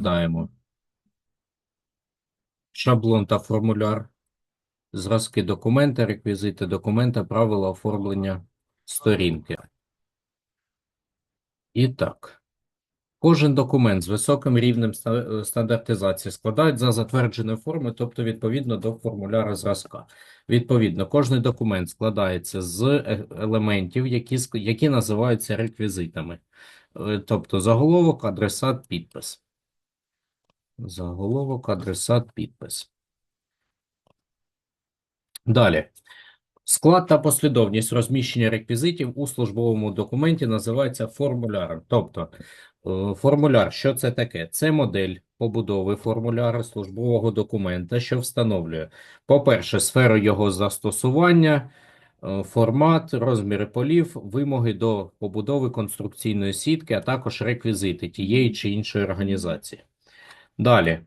Даємо шаблон та формуляр, зразки документа, реквізити документа, правила оформлення сторінки. І так. Кожен документ з високим рівнем стандартизації складають за затвердженою формою, тобто відповідно до формуляра зразка. Відповідно, кожен документ складається з е- елементів, які, які називаються реквізитами. Е, Тобто заголовок, адресат, підпис. Заголовок, адресат, підпис. Далі. Склад та послідовність розміщення реквізитів у службовому документі називається формуляром. Тобто, е, формуляр, що це таке? Це модель побудови формуляра службового документа, що встановлює, по-перше, сферу його застосування, е, формат, розміри полів, вимоги до побудови конструкційної сітки, а також реквізити тієї чи іншої організації. Далі.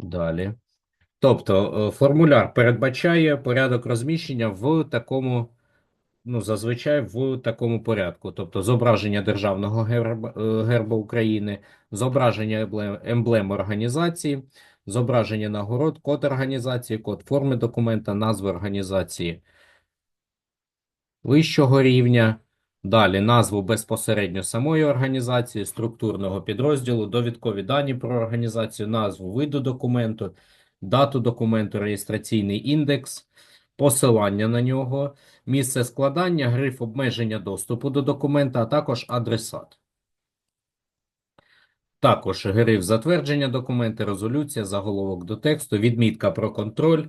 Далі. Тобто е, формуляр передбачає порядок розміщення в такому, ну, зазвичай в такому порядку. Тобто зображення державного герба, е, герба України, зображення емблем, емблем організації, зображення нагород, код організації, код форми документа, назви організації вищого рівня. Далі назву безпосередньо самої організації, структурного підрозділу, довідкові дані про організацію, назву виду документу, дату документу, реєстраційний індекс, посилання на нього, місце складання, гриф обмеження доступу до документа, а також адресат. Також гриф затвердження документа, резолюція, заголовок до тексту, відмітка про контроль,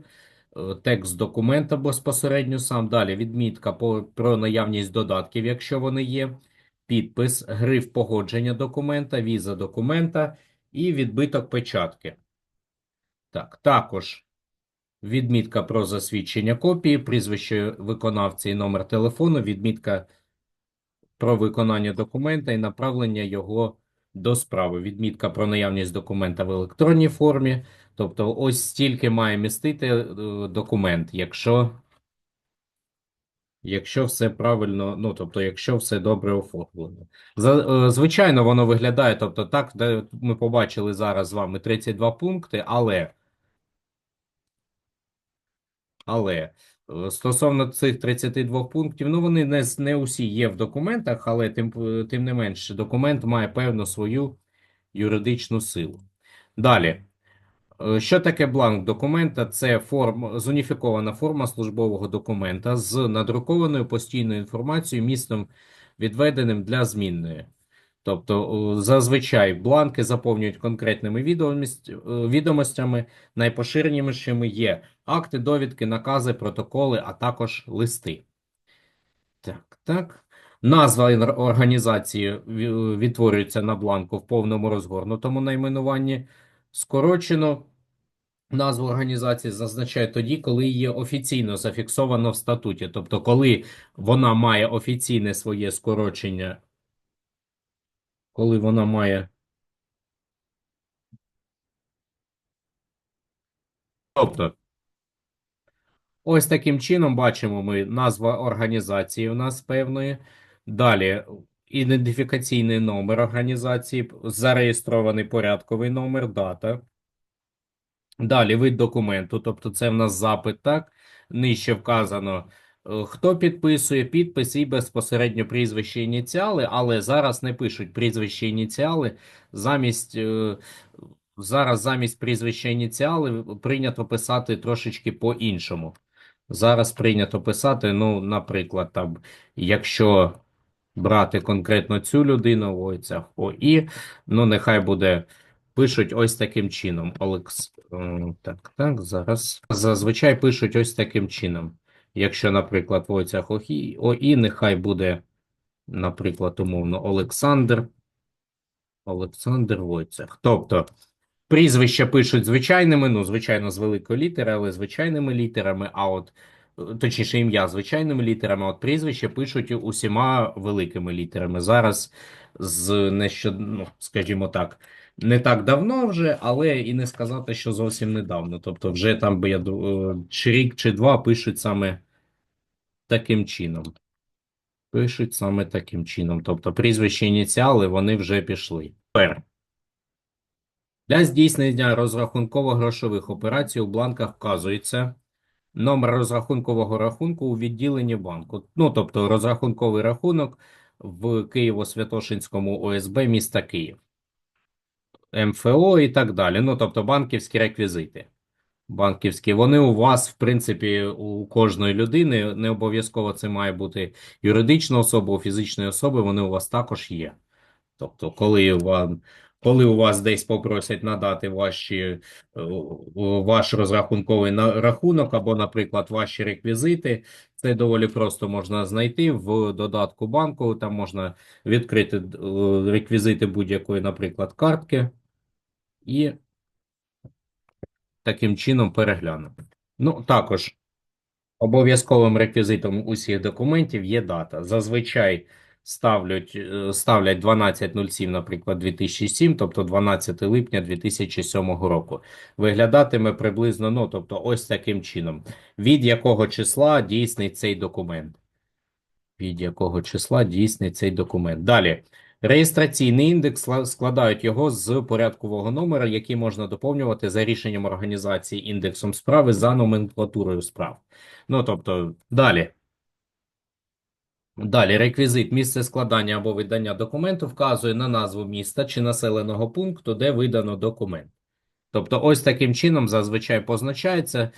текст документа безпосередньо сам. Далі відмітка про наявність додатків, якщо вони є, підпис, гриф погодження документа, віза документа і відбиток печатки. Так, також відмітка про засвідчення копії, прізвище виконавця і номер телефону, відмітка про виконання документа і направлення його до справи. Відмітка про наявність документа в електронній формі. Тобто, ось стільки має містити е, документ, якщо, якщо все правильно, ну тобто, якщо все добре оформлено. Е, Звичайно, воно виглядає, тобто, так, ми побачили зараз з вами 32 пункти, але. Але е, стосовно цих 32 пунктів, ну вони не, не усі є в документах, але тим, тим не менше, документ має певну свою юридичну силу. Далі. Е, Що таке бланк документа? Це форм, зуніфікована форма службового документа з надрукованою постійною інформацією, містом відведеним для змінної. Тобто, зазвичай бланки заповнюють конкретними е, відомостями, найпоширенішими є акти, довідки, накази, протоколи, а також листи. Так, так. Назва організації відтворюється на бланку в повному розгорнутому найменуванні. Скорочено назву організації зазначає тоді, коли її офіційно зафіксовано в статуті. Тобто, коли вона має офіційне своє скорочення, коли вона має. Тобто, ось таким чином бачимо ми назва організації у нас певної. Далі ідентифікаційний номер організації, зареєстрований порядковий номер, дата. Далі вид документу, тобто це в нас запит, так? Нижче вказано, е, хто підписує підпис і безпосередньо прізвище ініціали, але зараз не пишуть прізвище ініціали. Замість, е, зараз замість прізвища ініціали прийнято писати трошечки по-іншому. Зараз прийнято писати, ну, наприклад, там, якщо брати конкретно цю людину, ой, це ОІ, ну, нехай буде. Пишуть ось таким чином. Олекс... е, Так, так, зараз. Зазвичай пишуть ось таким чином. Якщо, наприклад, Войцях ОІ, ОІ, нехай буде, наприклад, умовно, Олександр. Олександр Войцех. Тобто, прізвища пишуть звичайними, ну, звичайно, з великої літери, але звичайними літерами, а от, е, точніше, ім'я звичайними літерами, от прізвище пишуть усіма великими літерами. Зараз з ну, скажімо так, не так давно вже, але і не сказати, що зовсім недавно. Тобто, вже там би я е, чи рік, чи два пишуть саме таким чином. Пишуть саме таким чином. Тобто, прізвище ініціали вони вже пішли. Тепер. Для здійснення розрахунково-грошових операцій у бланках вказується номер розрахункового рахунку у відділенні банку. Ну, тобто розрахунковий рахунок в Києво-Святошинському ОСБ міста Київ, МФО і так далі. Ну, тобто банківські реквізити. Банківські, вони у вас, в принципі, у кожної людини, не обов'язково це має бути юридична особа, у фізичної особи, вони у вас також є. Тобто, коли вам, коли у вас десь попросять надати ваші, е, ваш розрахунковий рахунок або, наприклад, ваші реквізити, це доволі просто можна знайти в додатку банку. Там можна відкрити е, реквізити будь-якої, наприклад, картки і таким чином переглянути. Ну, також обов'язковим реквізитом усіх документів є дата. Зазвичай ставлять, е, ставлять 12.07, наприклад, 2007, тобто 12 липня 2007 року. Виглядатиме приблизно, ну, тобто ось таким чином. Від якого числа дійсний цей документ? Від якого числа дійсний цей документ? Далі. Реєстраційний індекс складають його з порядкового номера, який можна доповнювати за рішенням організації індексом справи за номенклатурою справ. Ну, тобто, далі. Далі, реквізит місце складання або видання документу вказує на назву міста чи населеного пункту, де видано документ. Тобто, ось таким чином зазвичай позначається,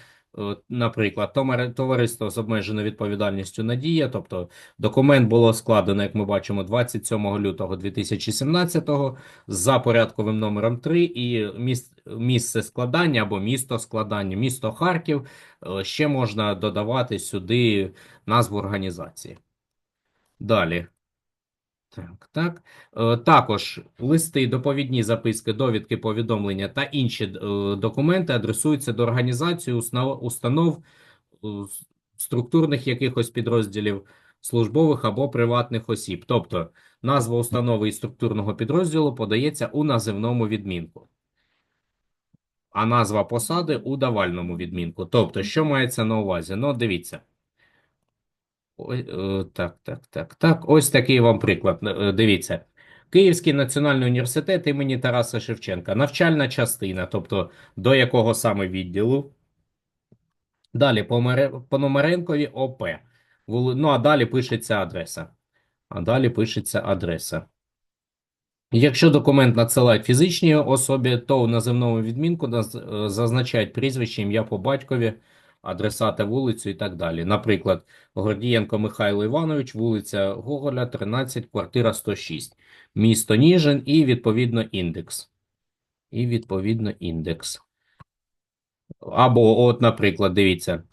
наприклад, товариство з обмеженою відповідальністю Надія, тобто документ було складено, як ми бачимо, 27 лютого 2017 за порядковим номером 3 і міс- місце складання або місто складання, місто Харків, е, ще можна додавати сюди назву організації. Далі. Так, так. Е, Також листи, доповідні записки, довідки, повідомлення та інші е, документи адресуються до організацій, установ, установ, е, структурних якихось підрозділів, службових або приватних осіб. Тобто назва установи і структурного підрозділу подається у називному відмінку, а назва посади у давальному відмінку. Тобто, що мається на увазі? Ну, дивіться. Е, так, так, так, так. Ось такий вам приклад. Е, Дивіться. Київський національний університет імені Тараса Шевченка. Навчальна частина, тобто до якого саме відділу. Далі Помаре- Пономаренкові ОП. Ну, а далі пишеться адреса. А далі пишеться адреса. Якщо документ надсилають фізичній особі, то у називному відмінку е, зазначають прізвище, ім'я по батькові, адресата, вулицю і так далі. Наприклад, Гордієнко Михайло Іванович, вулиця Гоголя, 13, квартира 106, місто Ніжин і відповідно індекс. І відповідно індекс. Або, от, наприклад, дивіться.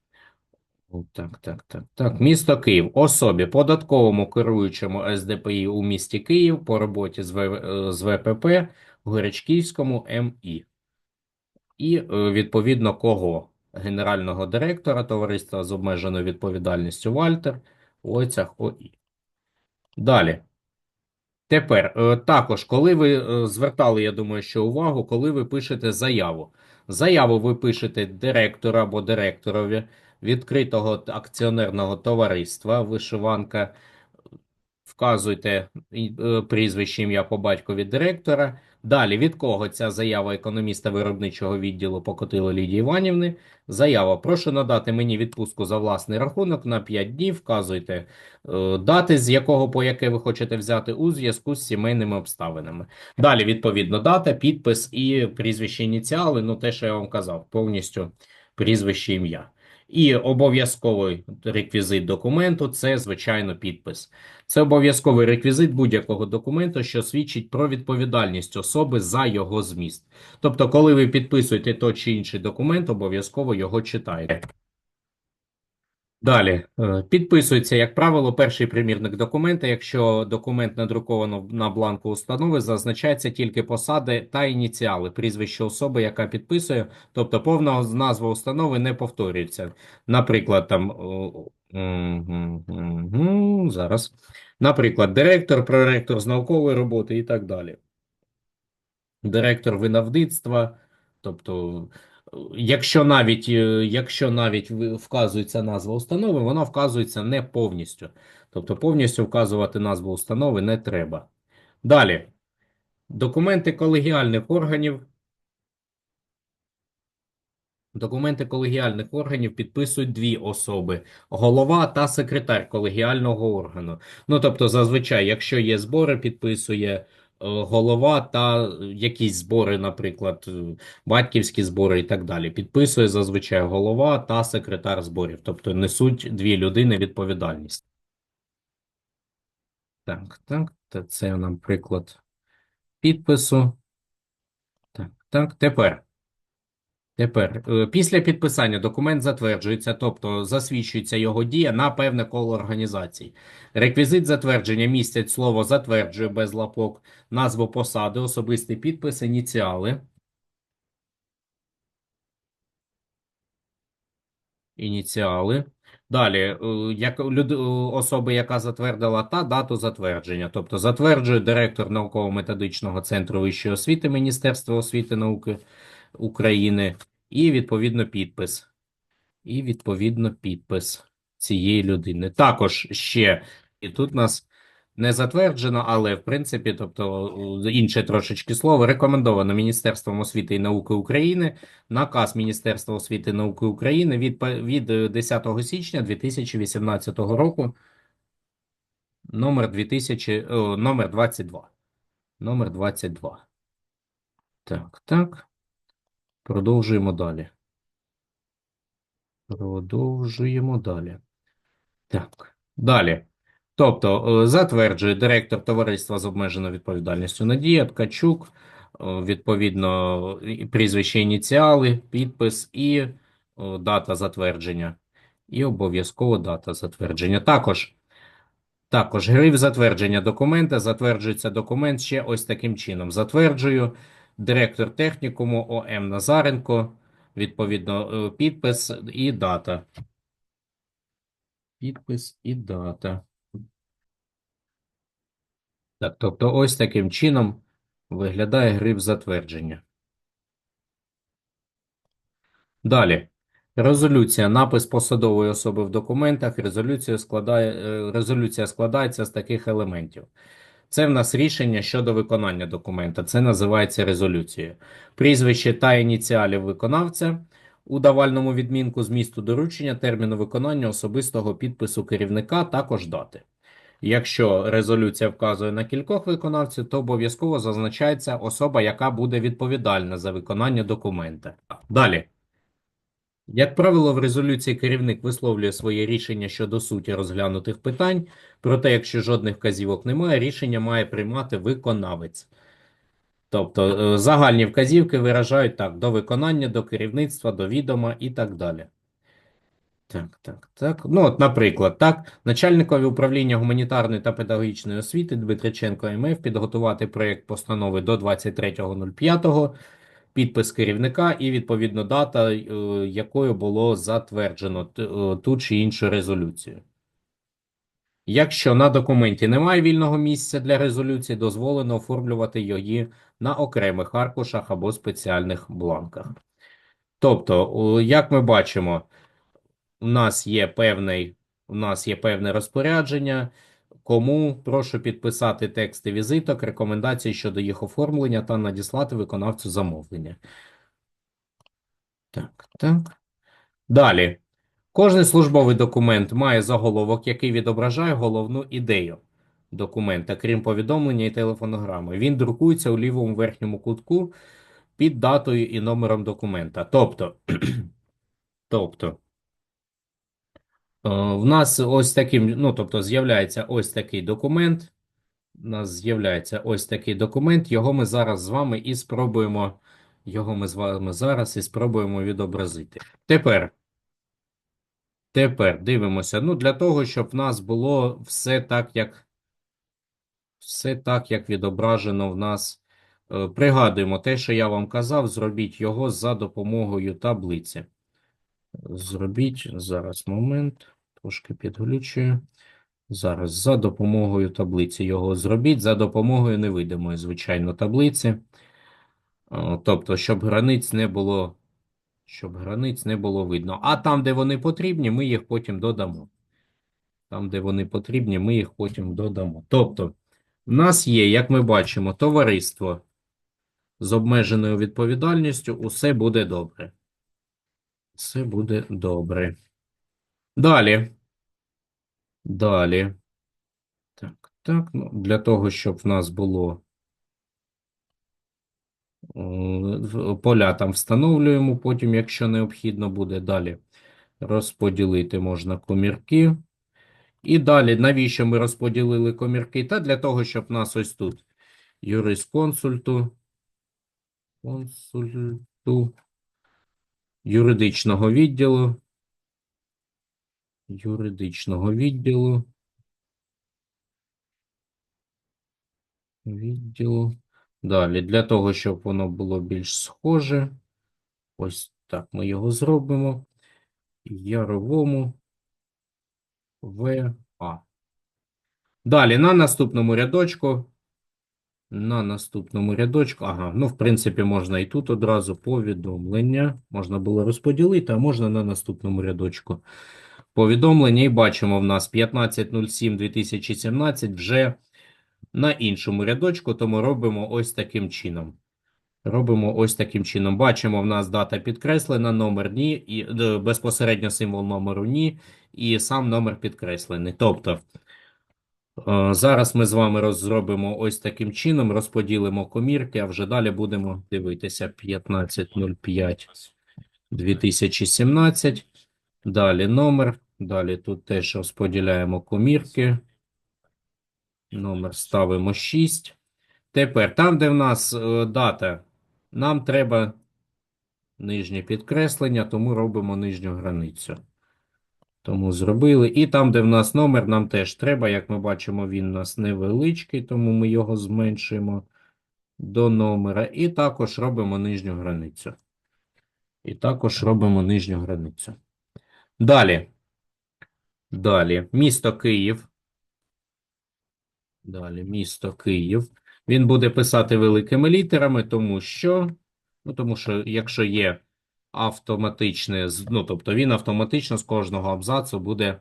Так, так, так, так. Місто Київ. Особі податковому керуючому СДПІ у місті Київ по роботі з, В- з ВПП Горячківському МІ. І, е, відповідно, кого? Генерального директора товариства з обмеженою відповідальністю Вальтер, Ойцях ОІ. Далі. Тепер, е, також, коли ви е, звертали, я думаю, що увагу, коли ви пишете заяву. Заяву ви пишете директору або директорові відкритого акціонерного товариства «Вишиванка». Вказуйте е, прізвище, ім'я по батькові директора. Далі, від кого ця заява економіста виробничого відділу Покотило Лідії Іванівни. Заява. Прошу надати мені відпустку за власний рахунок на 5 днів. Вказуйте е, дати, з якого по яке ви хочете взяти у зв'язку з сімейними обставинами. Далі, відповідно, дата, підпис і прізвище ініціали. Ну, те, що я вам казав, повністю прізвище ім'я. І обов'язковий реквізит документу це, звичайно, підпис. Це обов'язковий реквізит будь-якого документу, що свідчить про відповідальність особи за його зміст. Тобто, коли ви підписуєте той чи інший документ, обов'язково його читаєте. Далі е, підписується, як правило, перший примірник документа. Якщо документ надруковано на бланку установи, зазначається тільки посади та ініціали, прізвище особи, яка підписує, тобто повна назва установи не повторюється. Наприклад, там зараз, наприклад, директор, проректор з наукової роботи і так далі. Директор винавдицтва, тобто. Якщо навіть, е, якщо навіть вказується назва установи, вона вказується не повністю. Тобто повністю вказувати назву установи не треба. Далі. Документи колегіальних органів Документи колегіальних органів підписують дві особи: голова та секретар колегіального органу. Ну, тобто, зазвичай, якщо є збори, підписує голова та якісь збори, наприклад, е, батьківські збори і так далі. Підписує зазвичай голова та секретар зборів, тобто несуть дві людини відповідальність. Так, так, це нам приклад підпису. Так, так, тепер. Тепер, е, після підписання документ затверджується, тобто засвідчується його дія на певне коло організацій. Реквізит затвердження містять слово затверджує без лапок, назву посади, особистий підпис, ініціали. Ініціали. Далі, е, як люд... е, особи, яка затвердила та дату затвердження. Тобто затверджує директор науково-методичного центру вищої освіти Міністерства освіти і науки України і відповідно підпис. І відповідно підпис цієї людини. Також ще, і тут нас не затверджено, але в принципі, тобто е, інше трошечки слово, рекомендовано Міністерством освіти і науки України наказ Міністерства освіти і науки України від, від е, 10 січня 2018 року номер 2000, о, номер 22. Номер 22. Так, так. Продовжуємо далі. Продовжуємо далі. Так, далі. Тобто, е, затверджує директор товариства з обмеженою відповідальністю Надія Ткачук, е, відповідно, прізвище ініціали, підпис і е, дата затвердження. І обов'язково дата затвердження. Також, також гриф затвердження документа. Затверджується документ ще ось таким чином. Затверджую директор технікуму ОМ Назаренко, відповідно, е, підпис і дата. Підпис і дата. Так, тобто ось таким чином виглядає гриф затвердження. Далі. Резолюція. Напис посадової особи в документах. Резолюція складає, е, резолюція складається з таких елементів. Це в нас рішення щодо виконання документа. Це називається резолюцією. Прізвище та ініціалів виконавця у давальному відмінку змісту доручення, терміну виконання особистого підпису керівника, також дати. Якщо резолюція вказує на кількох виконавців, то обов'язково зазначається особа, яка буде відповідальна за виконання документа. Далі. Як правило, в резолюції керівник висловлює своє рішення щодо суті розглянутих питань, проте, якщо жодних вказівок немає, рішення має приймати виконавець. Тобто е, загальні вказівки виражають так: до виконання, до керівництва, до відома і так далі. Так, так, так. Ну, от, наприклад, так, начальникові управління гуманітарної та педагогічної освіти Дмитриченко МФ підготувати проєкт постанови до 23.05, підпис керівника і відповідно дата, е, якою було затверджено е, ту чи іншу резолюцію. Якщо на документі немає вільного місця для резолюції, дозволено оформлювати її на окремих аркушах або спеціальних бланках. Тобто, як ми бачимо, у нас є певний, у нас є певне розпорядження. Кому прошу підписати тексти візиток, рекомендації щодо їх оформлення та надіслати виконавцю замовлення. Так, так. Далі. Кожний службовий документ має заголовок, який відображає головну ідею документа, крім повідомлення і телефонограми. Він друкується у лівому верхньому кутку під датою і номером документа. Тобто, тобто, в нас ось таким, ну, тобто, з'являється ось такий документ. У нас з'являється ось такий документ. Його ми зараз з вами і спробуємо. Його ми з вами зараз і спробуємо відобразити. Тепер. Тепер дивимося. Ну, для того, щоб в нас було все так, як все так, як відображено в нас. Е, Пригадуємо те, що я вам казав, зробіть його за допомогою таблиці. Зробіть зараз момент, трошки підглючую. Зараз за допомогою таблиці його зробіть, за допомогою невидимої, звичайно, таблиці. Е, Тобто, щоб границь не було, щоб границь не було видно. А там, де вони потрібні, ми їх потім додамо. Там, де вони потрібні, ми їх потім додамо. Тобто, в нас є, як ми бачимо, товариство з обмеженою відповідальністю, усе буде добре. Все буде добре. Далі. Далі. Так, так. Ну, для того, щоб в нас було е, поля там встановлюємо, потім, якщо необхідно буде далі. Розподілити можна комірки. І далі, навіщо ми розподілили комірки? Та для того, щоб в нас ось тут юрисконсульту, консульту, юридичного відділу, юридичного відділу, відділу. Далі, для того, щоб воно було більш схоже, ось так ми його зробимо. Яровому ВА. Далі, на наступному рядочку. На наступному рядочку. Ага, ну, в принципі, можна і тут одразу повідомлення. Можна було розподілити, а можна на наступному рядочку. Повідомлення, і бачимо, в нас 15.07.2017 вже на іншому рядочку, тому робимо ось таким чином. Робимо ось таким чином. Бачимо, в нас дата підкреслена, номер ні, і е, безпосередньо символ номеру ні, і сам номер підкреслений. Тобто, зараз ми з вами розробимо ось таким чином, розподілимо комірки, а вже далі будемо дивитися 15.05 2017. Далі номер. Далі тут теж розподіляємо комірки. Номер ставимо 6. Тепер, там, де в нас е, дата, нам треба нижнє підкреслення, тому робимо нижню границю. Тому зробили. І там, де в нас номер, нам теж треба. Як ми бачимо, він у нас невеличкий, тому ми його зменшуємо до номера. І також робимо нижню границю. І також робимо нижню границю. Далі. Далі. Місто Київ. Далі, місто Київ. Він буде писати великими літерами, тому що, ну, тому що якщо є автоматичне, ну, тобто він автоматично з кожного абзацу буде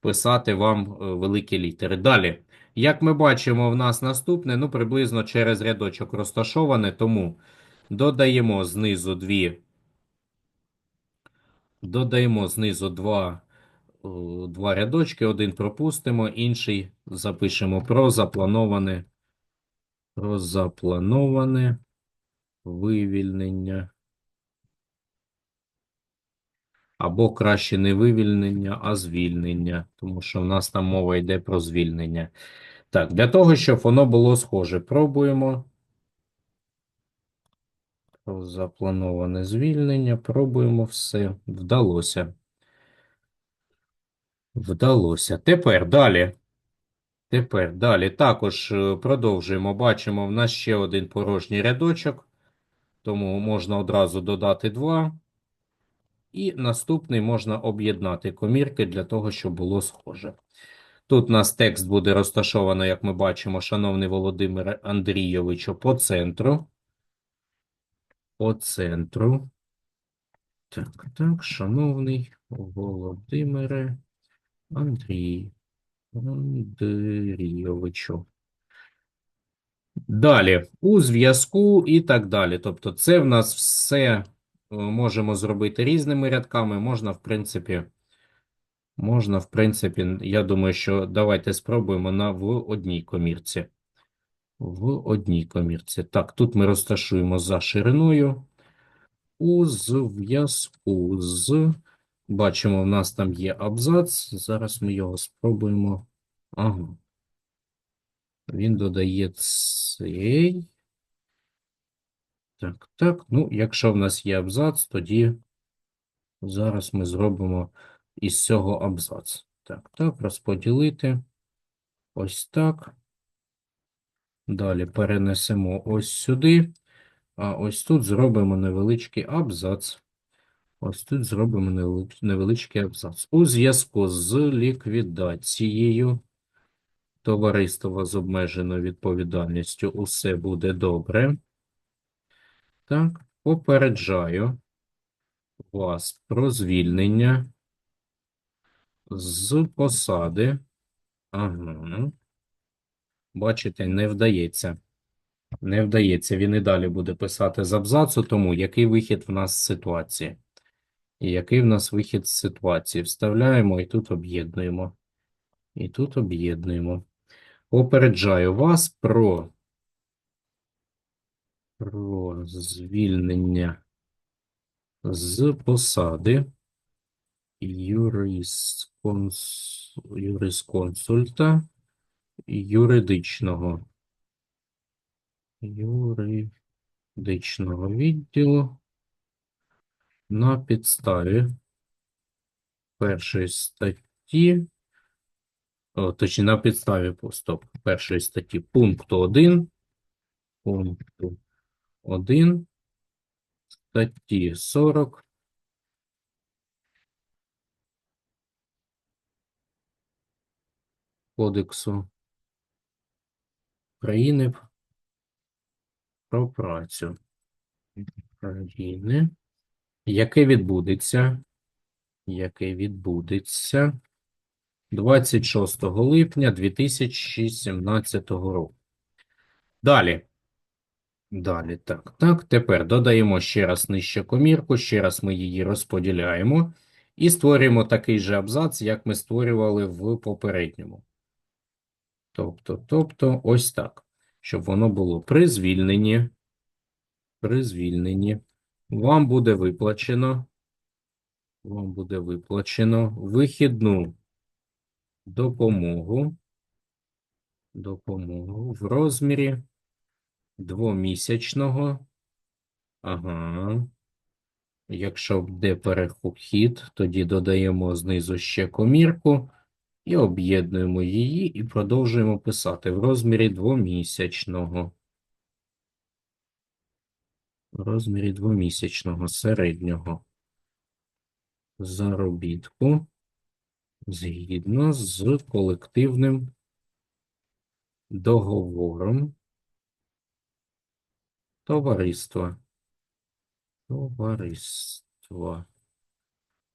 писати вам е, великі літери. Далі, як ми бачимо, в нас наступне, ну, приблизно через рядочок розташоване, тому додаємо знизу дві, додаємо знизу два, е, два рядочки, один пропустимо, інший запишемо про заплановане про заплановане вивільнення. Або краще не вивільнення, а звільнення, тому що в нас там мова йде про звільнення. Так, для того, щоб воно було схоже, пробуємо. Заплановане звільнення. Пробуємо все. Вдалося. Вдалося. Тепер далі. Тепер далі. Також е, продовжуємо. Бачимо, в нас ще один порожній рядочок. Тому можна одразу додати два. І наступний можна об'єднати комірки для того, щоб було схоже. Тут у нас текст буде розташовано, як ми бачимо, шановний Володимире Андрійовичу, по центру. По центру. Так, так, шановний Володимире Андрій Андрійовичу. Далі, у зв'язку і так далі. Тобто, це в нас все можемо зробити різними рядками. Можна, в принципі, можна, в принципі, я думаю, що давайте спробуємо на в одній комірці. В одній комірці. Так, тут ми розташуємо за шириною. У зв'язку з. Бачимо, в нас там є абзац. Зараз ми його спробуємо. Ага. Він додає цей. Так, так. Ну, якщо в нас є абзац, тоді зараз ми зробимо із цього абзац. Так, так, розподілити. Ось так. Далі перенесемо ось сюди. А ось тут зробимо невеличкий абзац. Ось тут зробимо невеличкий абзац. У зв'язку з ліквідацією товариства з обмеженою відповідальністю усе буде добре. Так, попереджаю вас про звільнення з посади. Ага. Бачите, не вдається. Не вдається. Він і далі буде писати з абзацу, тому який вихід в нас з ситуації? І який в нас вихід з ситуації? Вставляємо і тут об'єднуємо. І тут об'єднуємо. Попереджаю вас про, про звільнення з посади юрисконс... юрисконсульта юридичного. Юридичного відділу на підставі першої статті, о, точніше, на підставі стоп, першої статті пункту 1, пункту 1, статті 40 Кодексу України про працю України, яке відбудеться, яке відбудеться 26 липня 2017 року. Далі. Далі, так, так. Тепер додаємо ще раз нижче комірку, ще раз ми її розподіляємо і створюємо такий же абзац, як ми створювали в попередньому. Тобто, тобто, ось так, щоб воно було при звільненні, при звільненні, вам буде виплачено, вам буде виплачено вихідну допомогу, допомогу в розмірі двомісячного, ага, якщо буде перехід, тоді додаємо знизу ще комірку і об'єднуємо її і продовжуємо писати в розмірі двомісячного. В розмірі двомісячного середнього заробітку згідно з колективним договором товариства. Товариство.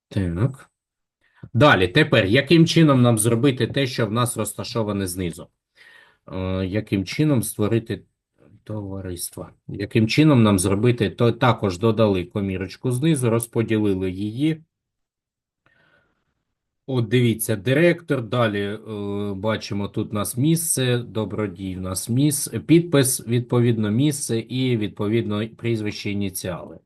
Так. Далі, тепер, яким чином нам зробити те, що в нас розташоване знизу? Е, яким чином створити товариство? Яким чином нам зробити, то також додали комірочку знизу, розподілили її. От дивіться, директор. Далі е, бачимо, тут у нас місце, добродій, у нас місце, підпис, відповідно, місце і відповідно прізвище ініціали.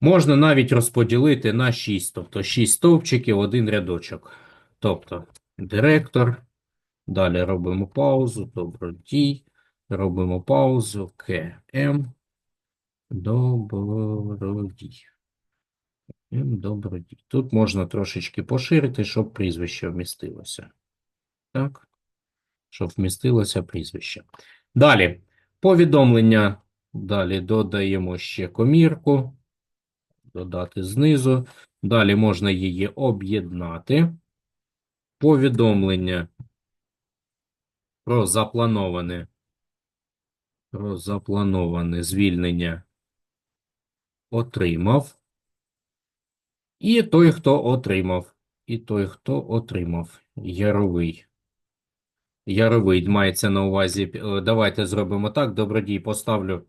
Можна навіть розподілити на 6, тобто 6 стовпчиків, один рядочок. Тобто директор. Далі робимо паузу, добродій, робимо паузу, КМ, добродій. Добродій. Тут можна трошечки поширити, щоб прізвище вмістилося. Так, щоб вмістилося прізвище. Далі, повідомлення. Далі додаємо ще комірку, додати знизу. Далі можна її об'єднати. Повідомлення про заплановане, про заплановане звільнення отримав. І той, хто отримав. І той, хто отримав. Яровий. Яровий мається на увазі. е, Давайте зробимо так. Добродій поставлю,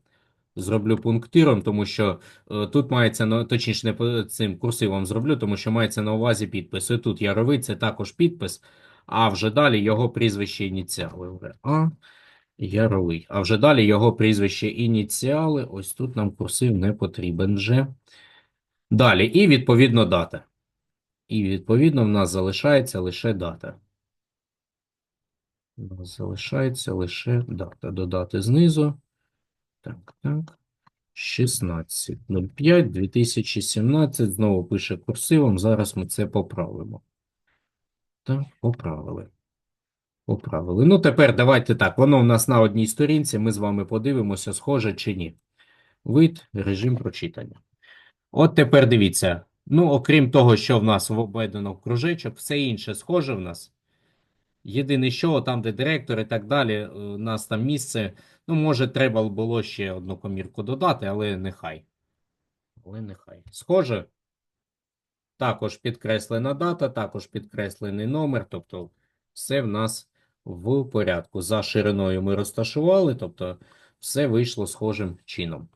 зроблю пунктиром, тому що е, тут мається, точніше, не цим курсивом зроблю, тому що мається на увазі підпис. І тут Яровий це також підпис, а вже далі його прізвище ініціали. А. Яровий. А вже далі його прізвище ініціали. Ось тут нам курсив не потрібен вже. Далі, і відповідно дата. І відповідно в нас залишається лише дата. У нас залишається лише дата. Додати знизу. Так, так. 16.05.2017. Знову пише курсивом. Зараз ми це поправимо. Так, поправили. Поправили. Ну, тепер давайте так. Воно в нас на одній сторінці. Ми з вами подивимося, схоже чи ні. Вид, режим прочитання. От тепер дивіться. Ну, окрім того, що в нас введено в кружечок, все інше схоже в нас. Єдине, що там, де директор і так далі, е, у нас там місце. Ну, може, треба було ще одну комірку додати, але нехай. Але нехай. Схоже. Також підкреслена дата, також підкреслений номер. Тобто, все в нас в порядку. За шириною ми розташували, тобто, все вийшло схожим чином.